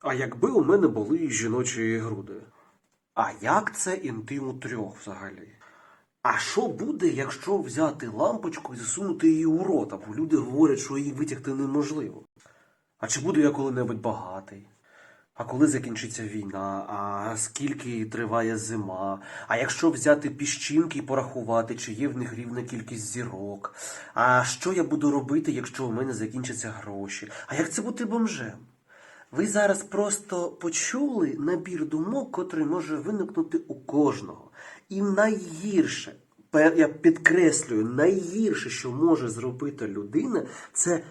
А якби у мене були жіночі груди? А як це інтим у трьох взагалі? А що буде, якщо взяти лампочку і засунути її у рота, бо люди говорять, що її витягти неможливо? А чи буду я коли-небудь багатий? А коли закінчиться війна? А скільки триває зима? А якщо взяти піщинки і порахувати, чи є в них рівна кількість зірок? А що я буду робити, якщо у мене закінчаться гроші? А як це бути бомжем? Ви зараз просто почули набір думок, котрий може виникнути у кожного. І найгірше, я підкреслюю, найгірше, що може зробити людина, це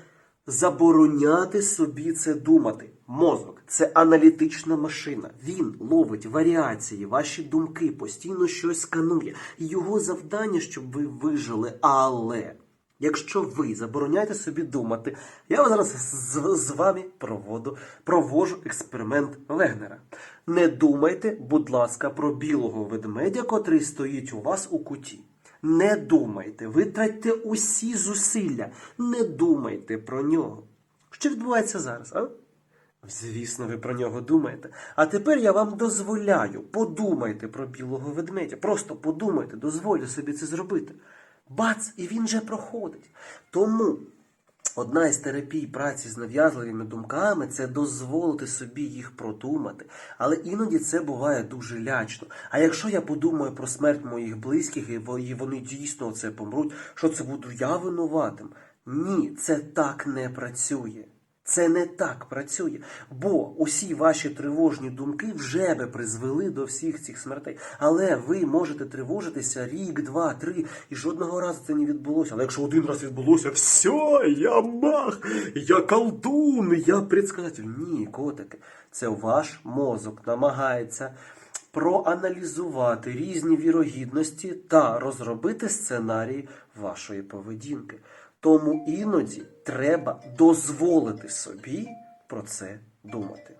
забороняти собі це думати. Мозок це аналітична машина. Він ловить варіації, ваші думки, постійно щось сканує. Його завдання, щоб ви вижили. Але якщо ви забороняєте собі думати, я зараз з, з вами проводу, провожу експеримент Вегнера. Не думайте, будь ласка, про білого ведмедя, котрий стоїть у вас у куті. Не думайте, витратьте усі зусилля, не думайте про нього. Що відбувається зараз, а? Звісно, ви про нього думаєте. А тепер я вам дозволяю, подумайте про білого ведмедя. Просто подумайте, дозволю собі це зробити. Бац, і він же проходить. Тому одна із терапій праці з нав'язливими думками це дозволити собі їх продумати. Але іноді це буває дуже лячно. А якщо я подумаю про смерть моїх близьких, і вони дійсно це помруть, що це буду я винуватим? Ні, це так не працює. Це не так працює, бо усі ваші тривожні думки вже би призвели до всіх цих смертей. Але ви можете тривожитися рік, два, три, і жодного разу це не відбулося. Але якщо один раз відбулося, все, я мах, я колдун, я предсказатель. Ні, котики, це ваш мозок намагається проаналізувати різні вірогідності та розробити сценарії вашої поведінки. Тому іноді треба дозволити собі про це думати.